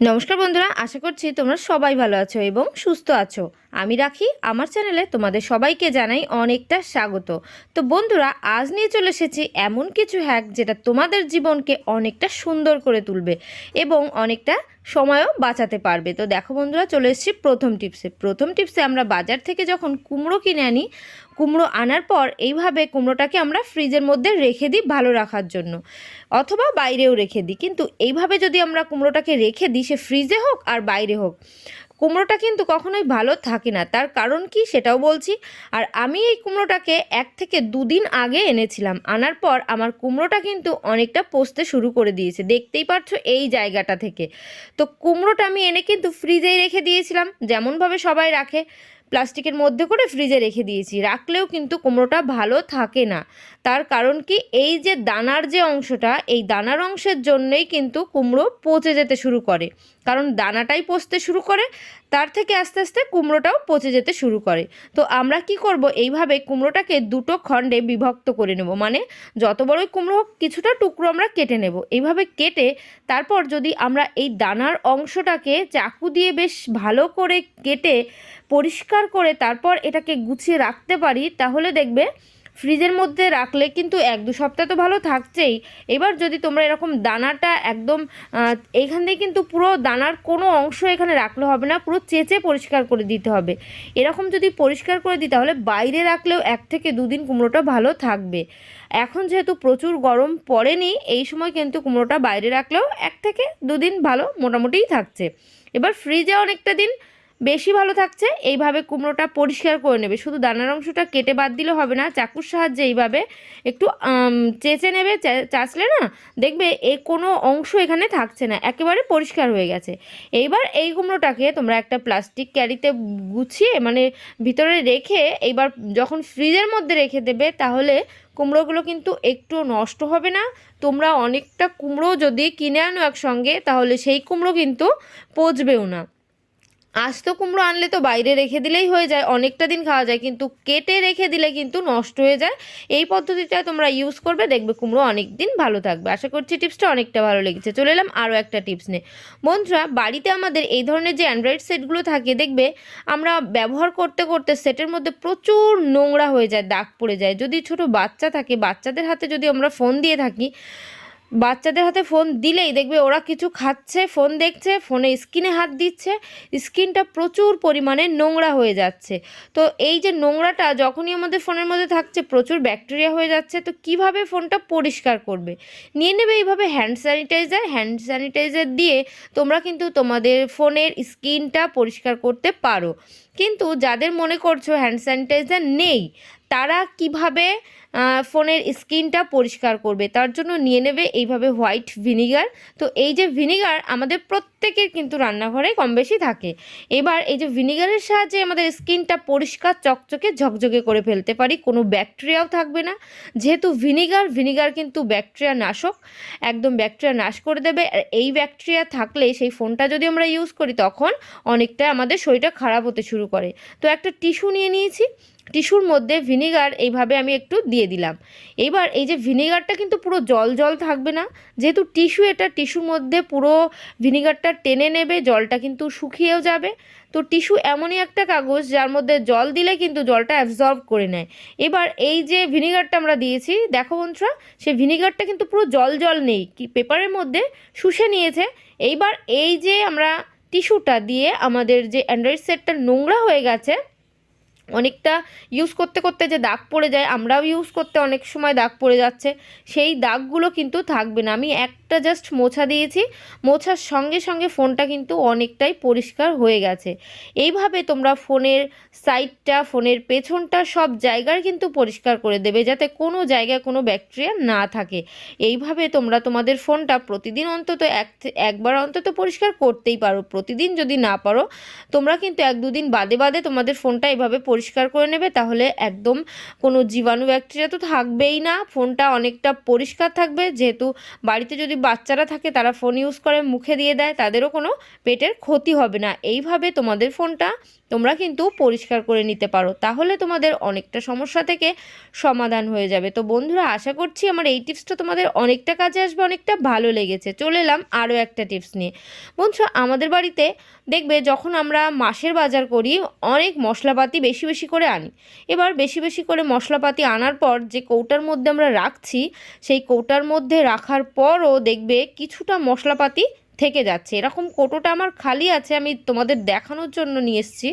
নমস্কার বন্ধুরা, আশা করছি তোমরা সবাই ভালো আছো এবং সুস্থ আছো। আমি রাখি, আমার চ্যানেলে তোমাদের সবাইকে জানাই অনেকটা স্বাগত। তো বন্ধুরা, আজ নিয়ে চলে এসেছি এমন কিছু হ্যাক যেটা তোমাদের জীবনকে অনেকটা সুন্দর করে তুলবে এবং অনেকটা সময়ও বাঁচাতে পারবে। তো দেখো বন্ধুরা, চলে এসেছি প্রথম টিপসে প্রথম টিপসে আমরা বাজার থেকে যখন কুমড়ো কিনে আনি কুমড়ো আনার পর এইভাবে কুমড়োটাকে আমরা ফ্রিজের মধ্যে রেখে দিই ভালো রাখার জন্য। অথবা বাইরেও রেখে দিই। কিন্তু এইভাবে যদি আমরা কুমড়োটাকে রেখে দিই, সে ফ্রিজে হোক আর বাইরে হোক, কুমড়োটা কিন্তু কখনোই ভালো থাকে না। তার কারণ কি সেটাও বলছি। আর আমি এই কুমড়োটাকে এক থেকে দুদিন আগে এনেছিলাম। আনার পর আমার কুমড়োটা কিন্তু অনেকটা পচতে শুরু করে দিয়েছে। দেখতেই পারছ এই জায়গাটা থেকে। তো কুমড়োটা আমি এনে কিন্তু ফ্রিজেই রেখে দিয়েছিলাম। যেমনভাবে সবাই রাখে। প্লাস্টিকের মধ্যে করে ফ্রিজে রেখে দিয়েছি। রাখলেও কিন্তু কুমড়োটা ভালো থাকে না। তার কারণ কি? এই যে দানার যে অংশটা, এই দানার অংশের জন্যই কিন্তু কুমড়ো পচে যেতে শুরু করে। কারণ দানাটাই পচতে শুরু করে, তার থেকে আস্তে আস্তে কুমড়োটাও পচে যেতে শুরু করে। তো আমরা কি করব? এইভাবে কুমড়োটাকে দুটো খণ্ডে বিভক্ত করে নেব। মানে যত বড়ই কুমড়ো হোক, কিছুটা টুকরো আমরা কেটে নেব। এইভাবে কেটে তারপর যদি আমরা এই দানার অংশটাকে চাকু দিয়ে বেশ ভালো করে কেটে পরিষ্কার করে তারপর এটাকে গুছিয়ে রাখতে পারি, তাহলে দেখবে ফ্রিজের মধ্যে রাখলে কিন্তু এক দু সপ্তাহ তো ভালো থাকছেই। এবার যদি তোমরা এরকম দানাটা একদম এইখান থেকে কিন্তু পুরো দানার কোনো অংশ এখানে রাখলে হবে না, পুরো চেঁচে পরিষ্কার করে দিতে হবে। এরকম যদি পরিষ্কার করে দিই, তাহলে বাইরে রাখলেও এক থেকে দুদিন কুমড়োটা ভালো থাকবে। এখন যেহেতু প্রচুর গরম পড়েনি, এই সময় কিন্তু কুমড়োটা বাইরে রাখলেও এক থেকে দুদিন ভালো মোটামুটিই থাকছে। এবার ফ্রিজে অনেকটা দিন বেশি ভালো থাকছে, এইভাবে কুমড়োটা পরিষ্কার করে নেবে। শুধু দানার অংশটা কেটে বাদ দিলে হবে না, চাকুর সাহায্যে এইভাবে একটু চেঁচে নেবে চাচলে না, দেখবে এ কোনো অংশ এখানে থাকছে না, একেবারে পরিষ্কার হয়ে গেছে। এইবার এই কুমড়োটাকে তোমরা একটা প্লাস্টিক ক্যারিতে গুছিয়ে মানে ভিতরে রেখে, এইবার যখন ফ্রিজের মধ্যে রেখে দেবে, তাহলে কুমড়োগুলো কিন্তু একটু নষ্ট হবে না। তোমরা অনেকটা কুমড়ো যদি কিনে আনো একসঙ্গে, তাহলে সেই কুমড়ো কিন্তু পচবেও না। আস্ত কুমড়ো আনলে তো বাইরে রেখে দিলেই হয়ে যায়, অনেকটা দিন খাওয়া যায়, কিন্তু কেটে রেখে দিলে কিন্তু নষ্ট হয়ে যায়। এই পদ্ধতিটা তোমরা ইউজ করবে, দেখবে কুমড়ো অনেক দিন ভালো থাকবে। আশা করছি টিপসটা অনেকটা ভালো লেগেছে। চলে এলাম আরও একটা টিপস নিয়ে। বন্ধুরা, বাড়িতে আমাদের এই ধরনের যে অ্যান্ড্রয়েড সেটগুলো থাকে, দেখবে আমরা ব্যবহার করতে করতে সেটের মধ্যে প্রচুর নোংরা হয়ে যায়, দাগ পড়ে যায়। যদি ছোট বাচ্চা থাকে, বাচ্চাদের হাতে যদি আমরা ফোন দিয়ে থাকি বাচ্চাদের হাতে ফোন দিলেই দেখবে ওরা কিছু খাচ্ছে ফোন দেখছে ফোনে স্ক্রিনে হাত দিচ্ছে স্ক্রিনটা প্রচুর পরিমাণে নোংরা হয়ে যাচ্ছে। তো এই যে নোংরাটা যখনই আমাদের ফোনের মধ্যে থাকছে, প্রচুর ব্যাকটেরিয়া হয়ে যাচ্ছে, তো কীভাবে ফোনটা পরিষ্কার করবে? নিয়ে নেবে এইভাবে হ্যান্ড স্যানিটাইজার হ্যান্ড স্যানিটাইজার দিয়ে তোমরা কিন্তু তোমাদের ফোনের স্ক্রিনটা পরিষ্কার করতে পারো। কিন্তু যাদের মনে করছ হ্যান্ড স্যানিটাইজার নেই, তারা কীভাবে ফোনের স্ক্রিনটা পরিষ্কার করবে? তার জন্য নিয়ে নেবে এইভাবে হোয়াইট ভিনিগার। তো এই যে ভিনিগার, আমাদের প্রত্যেকের কিন্তু রান্নাঘরে কম বেশি থাকে। এবার এই যে ভিনিগারের সাহায্যে আমাদের স্কিনটা পরিষ্কার, চকচকে, ঝকঝকে করে ফেলতে পারি, কোনো ব্যাকটেরিয়াও থাকবে না। যেহেতু ভিনিগার ভিনিগার কিন্তু ব্যাকটেরিয়া নাশক, একদম ব্যাকটেরিয়া নাশ করে দেবে। আর এই ব্যাকটেরিয়া থাকলে সেই ফোনটা যদি আমরা ইউজ করি, তখন অনেকটা আমাদের শরীরটা খারাপ হতে শুরু করে। তো একটা টিস্যু নিয়ে নিয়েছি টিস্যুর মধ্যে ভিনিগার এইভাবে আমি একটু দিয়ে দিলাম। এবার এই যে ভিনিগারটা কিন্তু পুরো জল জল থাকবে না, যেহেতু টিস্যু এটা টিস্যুর মধ্যে পুরো ভিনিগারটা টেনে নেবে, জলটা কিন্তু শুকিয়েও যাবে। তো টিস্যু এমনই একটা কাগজ যার মধ্যে জল দিলে কিন্তু জলটা অ্যাবজর্ব করে নেয়। এবার এই যে ভিনিগারটা আমরা দিয়েছি, দেখো বন্ধুরা, সে ভিনিগারটা কিন্তু পুরো জল জল নেই, কি পেপারের মধ্যে শুষে নিয়েছে। এইবার এই যে আমরা টিস্যুটা দিয়ে আমাদের যে অ্যান্ড্রয়েড সেটটা নোংরা হয়ে গেছে অনেকটা ইউজ করতে করতে যে দাগ পড়ে যায়, আমরাও ইউজ করতে অনেক সময় দাগ পড়ে যাচ্ছে, সেই দাগগুলো কিন্তু থাকবে না। আমি একটা জাস্ট মোছা দিয়েছি, মোছার সঙ্গে সঙ্গে ফোনটা কিন্তু অনেকটাই পরিষ্কার হয়ে গেছে। এইভাবে তোমরা ফোনের সাইডটা ফোনের পেছনটা সব জায়গার কিন্তু পরিষ্কার করে দেবে, যাতে কোনো জায়গায় কোনো ব্যাকটেরিয়া না থাকে। এইভাবে তোমরা তোমাদের ফোনটা প্রতিদিন অন্তত এক একবার অন্তত পরিষ্কার করতেই পারো। প্রতিদিন যদি না পারো, তোমরা কিন্তু এক দুদিন বাদে বাদে তোমাদের ফোনটা এভাবে পরিষ্কার করে নেবে, তাহলে একদম কোনো জীবাণু ব্যাকটেরিয়া তো থাকবেই না। ফোনটা অনেকটা পরিষ্কার থাকবে, যেহেতু বাড়িতে যদি বাচ্চারা থাকে, তারা ফোন ইউজ করে, মুখে দিয়ে দেয়, তাদেরও কোনো পেটের ক্ষতি হবে না। এইভাবে তোমাদের ফোনটা তোমরা কিন্তু পরিষ্কার করে নিতে পারো। তাহলে তোমাদের অনেকটা সমস্যা থেকে সমাধান হয়ে যাবে। তো বন্ধুরা, আশা করছি আমার এই টিপসটা তোমাদের অনেকটা কাজে আসবে, অনেকটা ভালো লেগেছে। চলে এলাম আরও একটা টিপস নিয়ে। বন্ধুরা, আমাদের বাড়িতে দেখবে যখন আমরা মাসের বাজার করি, অনেক মশলাপাতি বেশি বেশি করে আনি। এবার বেশি বেশি করে মশলাপাতি আনার পর যে কৌটার মধ্যে আমরা রাখছি, সেই কৌটার মধ্যে রাখার পরও দেখবে কিছুটা মশলাপাতি থেকে যাচ্ছে। এরকম কোটোটা আমার খালি আছে, আমি তোমাদের দেখানোর জন্য নিয়ে এসেছি।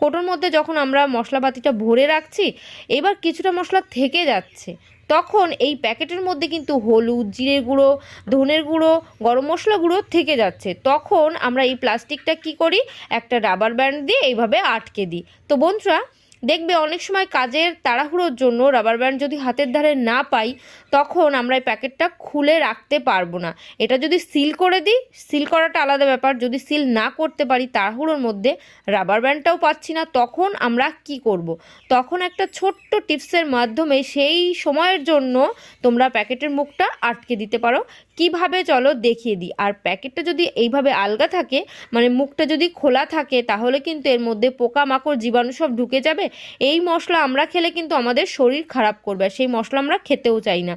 কোটোর মধ্যে যখন আমরা মশলাপাতিটা ভরে রাখছি, এবার কিছুটা মশলা থেকে যাচ্ছে। তখন এই প্যাকেটের মধ্যে কিন্তু হলুদ, জিরে গুঁড়ো, ধনের গুঁড়ো, গরম মশলা গুঁড়ো থেকে যাচ্ছে। তখন আমরা এই প্লাস্টিকটা কি করি? একটা রাবার ব্যান্ড দিয়ে এইভাবে আটকে দিই। তো বন্ধুরা দেখবে অনেক সময় কাজের তাড়াহুড়োর জন্য রাবার ব্যান্ড যদি হাতের ধারে না পাই, তখন আমরা এই প্যাকেটটা খুলে রাখতে পারব না। এটা যদি সিল করে দিই সিল করাটা আলাদা ব্যাপার। যদি সিল না করতে পারি তাড়াহুড়োর মধ্যে রাবার ব্যান্ডটাও পাচ্ছি না, তখন আমরা কি করব। তখন একটা ছোট্ট টিপসের মাধ্যমে সেই সময়ের জন্য তোমরা প্যাকেটের মুখটা আটকে দিতে পারো। কীভাবে চলো দেখিয়ে দিই। আর প্যাকেটটা যদি এইভাবে আলগা থাকে মানে মুখটা যদি খোলা থাকে, তাহলে কিন্তু এর মধ্যে পোকামাকড়, জীবাণু সব ঢুকে যাবে। এই মশলা আমরা খেলে কিন্তু আমাদের শরীর খারাপ করবে সেই মশলা আমরা খেতেও চাই না।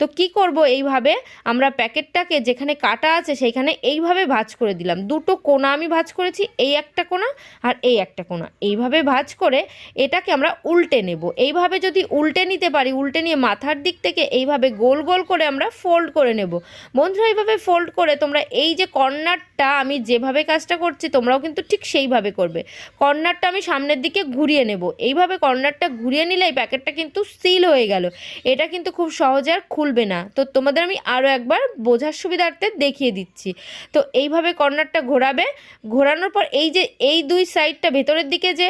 তো কি করব এইভাবে? আমরা প্যাকেটটাকে যেখানে কাটা আছে সেইখানে এইভাবে ভাজ করে দিলাম। দুটো কোনা আমি ভাজ করেছি, এই একটা কোনা আর এই একটা কোনা। এইভাবে ভাজ করে এটাকে আমরা উল্টে নেব। এইভাবে যদি উল্টে নিতে পারি, উল্টে নিয়ে মাথার দিক থেকে এইভাবে গোল গোল করে আমরা ফোল্ড করে নেব। বন্ধুরা, এইভাবে ফোল্ড করে তোমরা এই যে কর্নারটা আমি যেভাবে কাজটা করছি তোমরাও কিন্তু ঠিক সেইভাবে করবে। কর্নারটা আমি সামনের দিকে ঘুরিয়ে নেব। এইভাবে কর্নারটা ঘুরিয়ে নিলে এই প্যাকেটটা কিন্তু সিল হয়ে গেল। এটা কিন্তু খুব সহজে আর খুলবে না। তো তোমাদের আমি আরও একবার বোঝার সুবিধার্থে দেখিয়ে দিচ্ছি। তো এইভাবে কর্নারটা ঘোরাবে। ঘোরানোর পর এই যে, এই দুই সাইডটা ভেতরের দিকে যে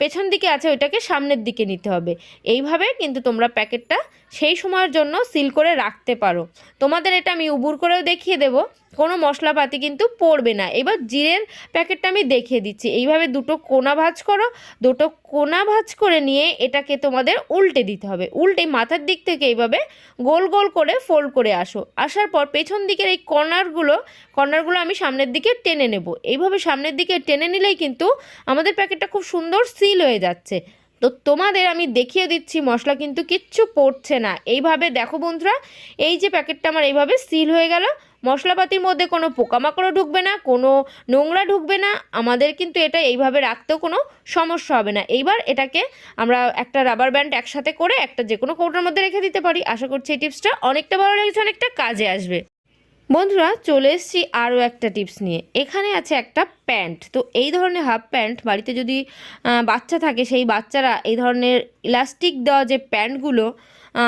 পেছন দিকে আছে ওইটাকে সামনের দিকে নিতে হবে। এইভাবে কিন্তু তোমরা প্যাকেটটা সেই সময়ের জন্য সিল করে রাখতে পারো। তোমাদের এটা আমি উবুর করেও দেখিয়ে দেবো। কোনো মশলাপাতি কিন্তু পড়বে না। এবার জিরের প্যাকেটটা আমি দেখিয়ে দিচ্ছি। এইভাবে দুটো কোনা ভাজ করো, দুটো কোনা ভাজ করে নিয়ে এটাকে তোমাদের উল্টে দিতে হবে। উল্টে মাথার দিক থেকে এইভাবে গোল গোল করে ফোল্ড করে আসো। আসার পর পেছন দিকের এই কর্নারগুলো কর্নারগুলো আমি সামনের দিকে টেনে নেব। এইভাবে সামনের দিকে টেনে নিলেই কিন্তু আমাদের প্যাকেটটা খুব সুন্দর সিল হয়ে যাচ্ছে। তো তোমাদের আমি দেখিয়ে দিচ্ছি, মশলা কিন্তু কিচ্ছু পড়ছে না। এইভাবে দেখো বন্ধুরা, এই যে প্যাকেটটা আমার এইভাবে সিল হয়ে গেল। মশলাপাতির মধ্যে কোনো পোকামাকড়ও ঢুকবে না, কোনো নোংরা ঢুকবে না। আমাদের কিন্তু এটা এইভাবে রাখতেও কোনো সমস্যা হবে না। এইবার এটাকে আমরা একটা রাবার ব্যান্ড একসাথে করে একটা যে কোনো কৌটার মধ্যে রেখে দিতে পারি। আশা করছি এই টিপসটা অনেকটা ভালো লেগেছে, অনেকটা কাজে আসবে। বন্ধুরা, চলে এসেছি আরও একটা টিপস নিয়ে। এখানে আছে একটা প্যান্ট তো এই ধরনের হাফ প্যান্ট বাড়িতে যদি বাচ্চা থাকে, সেই বাচ্চারা এই ধরনের ইলাস্টিক দেওয়া যে প্যান্টগুলো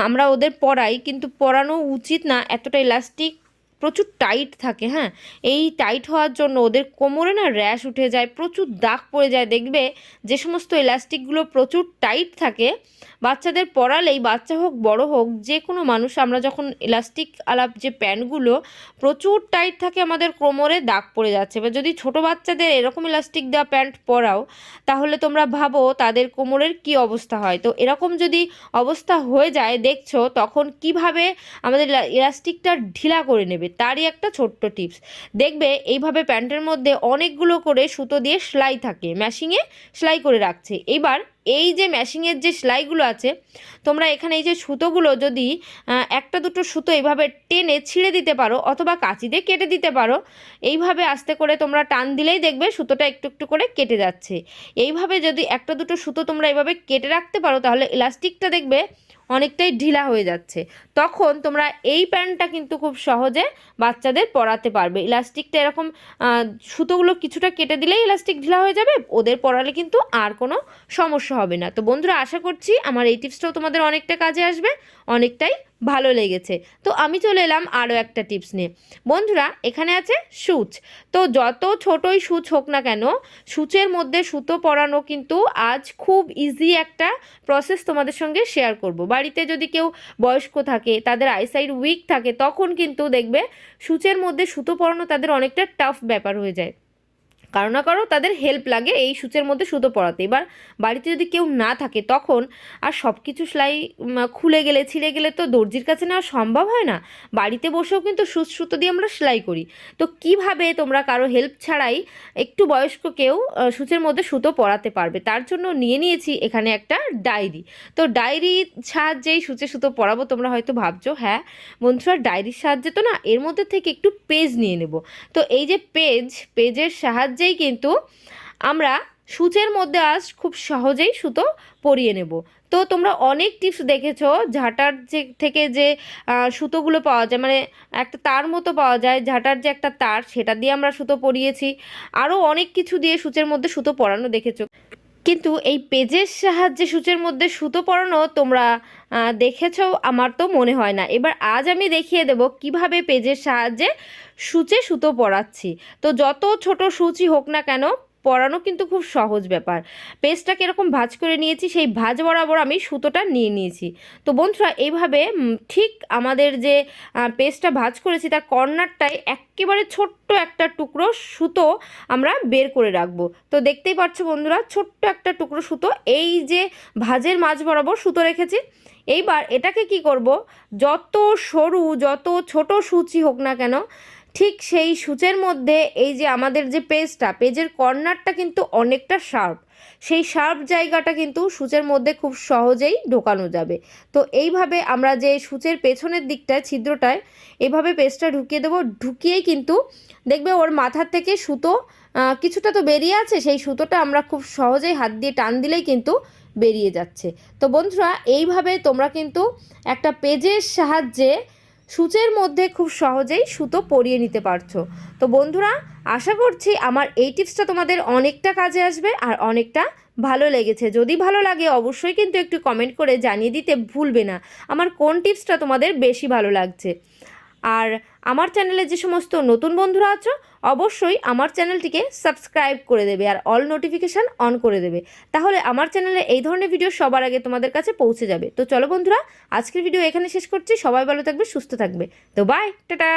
আমরা ওদের পরাই, কিন্তু পরানো উচিত না। এতটা ইলাস্টিক প্রচুর টাইট থাকে হ্যাঁ? এই টাইট হওয়ার জন্য ওদের কোমরে না র্যাশ উঠে যায়, প্রচুর দাগ পড়ে যায়। দেখবে যে সমস্ত ইলাস্টিকগুলো প্রচুর টাইট থাকে, বাচ্চাদের পরালেই বাচ্চা হোক, বড় হোক, যে কোনো মানুষ, আমরা যখন ইলাস্টিক আলাপ যে প্যান্টগুলো প্রচুর টাইট থাকে, আমাদের কোমরে দাগ পড়ে যাচ্ছে। এবার যদি ছোট বাচ্চাদের এরকম ইলাস্টিক দেওয়া প্যান্ট পরাও, তাহলে তোমরা ভাবো তাদের কোমরের কি অবস্থা হয়। তো এরকম যদি অবস্থা হয়ে যায়, দেখছ, তখন কীভাবে আমাদের ইলা- ইলাস্টিকটা ঢিলা করে নেবে? তারই একটা ছোট্ট টিপস। দেখবে এইভাবে প্যান্টের মধ্যে অনেকগুলো করে সুতো দিয়ে সেলাই থাকে। ম্যাশিংয়ে সেলাই করে রাখছে। এবার এই যে ম্যাশিংয়ের যে সেলাইগুলো আছে, তোমরা এখানে এই যে সুতোগুলো যদি একটা দুটো সুতো এইভাবে টেনে ছিঁড়ে দিতে পারো অথবা কাঁচি দিয়ে কেটে দিতে পারো, এইভাবে আস্তে করে তোমরা টান দিলেই দেখবে সুতোটা একটু একটু করে কেটে যাচ্ছে। এইভাবে যদি একটা দুটো সুতো তোমরা এইভাবে কেটে রাখতে পারো, তাহলে ইলাস্টিকটা দেখবে অনেকটাই ঢিলা হয়ে যাচ্ছে। তখন তোমরা এই প্যান্টটা কিন্তু খুব সহজে বাচ্চাদের পরাতে পারবে। ইলাস্টিকটা এরকম সুতোগুলো কিছুটা কেটে দিলেই ইলাস্টিক ঢিলা হয়ে যাবে, ওদের পরালে কিন্তু আর কোনো সমস্যা হবে না। তো বন্ধুরা, আশা করছি আমার এই টিপসটাও তোমাদের অনেকটা কাজে আসবে, অনেকটাই ভালো লেগেছে। তো আমি চলে এলাম আরও একটা টিপস নিয়ে। বন্ধুরা, এখানে আছে সুচ। তো যত ছোটই সুচ হোক না কেন, সুচের মধ্যে সুতো পরানো কিন্তু আজ খুব ইজি একটা প্রসেস তোমাদের সঙ্গে শেয়ার করব। বাড়িতে যদি কেউ বয়স্ক থাকে, তাদের আইসাইড উইক থাকে, তখন কিন্তু দেখবে সূচের মধ্যে সুতো পরানো তাদের অনেকটা টাফ ব্যাপার হয়ে যায়। কারও না কারও তাদের হেল্প লাগে এই সূচের মধ্যে সুতো পরাতে এবার বাড়িতে যদি কেউ না থাকে তখন আর সব কিছু সেলাই খুলে গেলে, ছিঁড়ে গেলে তো দর্জির কাছে নেওয়া সম্ভব হয় না। বাড়িতে বসেও কিন্তু সুচ সুতো দিয়ে আমরা সেলাই করি। তো কীভাবে তোমরা কারও হেল্প ছাড়াই একটু বয়স্ক কেউ সূচের মধ্যে সুতো পরাতে পারবে? তার জন্য নিয়ে নিয়েছি এখানে একটা ডায়েরি। তো ডায়েরির সাহায্যেই সূচে সুতো পরাবো তোমরা হয়তো ভাবছ হ্যাঁ বন্ধুরা, ডায়েরির সাহায্যে তো না, এর মধ্যে থেকে একটু পেজ নিয়ে নেব। তো এই যে পেজ পেজের সাহায্যেই কিন্তু আমরা সূচের মধ্যে আজ খুব সহজেই সুতো পরিয়ে নেব। তো তোমরা অনেক টিপস দেখেছ, ঝাঁটার যে থেকে যে সুতোগুলো পাওয়া যায় মানে একটা তার মতো পাওয়া যায়, ঝাঁটার যে একটা তার, সেটা দিয়ে আমরা সুতো পরিয়েছি। আরও অনেক কিছু দিয়ে সূচের মধ্যে সুতো পরানো দেখেছ। কিন্তু এই পেজের সাহায্যে সূচের মধ্যে সুতো পরানো তোমরা দেখেছ? আমার তো মনে হয় না। এবার আজ আমি দেখিয়ে দেব কীভাবে পেজের সাহায্যে সূচে সুতো পরাচ্ছি। তো যত ছোট সূচই হোক না কেন পরানো কিন্তু খুব সহজ ব্যাপার। পেজটাকে এরকম ভাজ করে নিয়েছি, সেই ভাঁজ বরাবর আমি সুতোটা নিয়ে নিয়েছি। তো বন্ধুরা, এইভাবে ঠিক আমাদের যে পেস্টটা ভাজ করেছি, তার কর্নারটায় একেবারে ছোট্ট একটা টুকরো সুতো আমরা বের করে রাখব। তো দেখতেই পাচ্ছ বন্ধুরা, ছোট্ট একটা টুকরো সুতো, এই যে ভাঁজের মাঝ বরাবর সুতো রেখেছি। এইবার এটাকে কি করব? যত সরু, যত ছোট সূচি হোক না কেন ঠিক সেই সূচের মধ্যে এই যে আমাদের যে পেজটা, পেজের কর্নারটা কিন্তু অনেকটা শার্প। সেই শার্প জায়গাটা কিন্তু সূচের মধ্যে খুব সহজেই ঢোকানো যাবে। তো এইভাবে আমরা যে সূচের পেছনের দিকটায়, ছিদ্রটায়, এভাবে পেজটা ঢুকিয়ে দেবো। ঢুকিয়েই কিন্তু দেখবে ওর মাথার থেকে সুতো কিছুটা তো বেরিয়ে আছে। সেই সুতোটা আমরা খুব সহজেই হাত দিয়ে টান দিলেই কিন্তু বেরিয়ে যাচ্ছে। তো বন্ধুরা, এইভাবে তোমরা কিন্তু একটা পেজের সাহায্যে সূচের মধ্যে খুব সহজেই সুতো পরিয়ে নিতে পারছ। তো বন্ধুরা, আশা করছি আমার এই টিপসটা তোমাদের অনেকটা কাজে আসবে আর অনেকটা ভালো লেগেছে। যদি ভালো লাগে, অবশ্যই কিন্তু একটু কমেন্ট করে জানিয়ে দিতে ভুলবে না। আমার কোন টিপসটা তোমাদের বেশি ভালো লাগছে? আর আমার চ্যানেলে যে সমস্ত নতুন বন্ধুরা আছো, অবশ্যই আমার চ্যানেলটিকে সাবস্ক্রাইব করে দেবে আর অল নোটিফিকেশান অন করে দেবে। তাহলে আমার চ্যানেলে এই ধরনের ভিডিও সবার আগে তোমাদের কাছে পৌঁছে যাবে। তো চলো বন্ধুরা, আজকের ভিডিও এখানে শেষ করছি। সবাই ভালো থাকবে, সুস্থ থাকবে। তো বাই টাটা!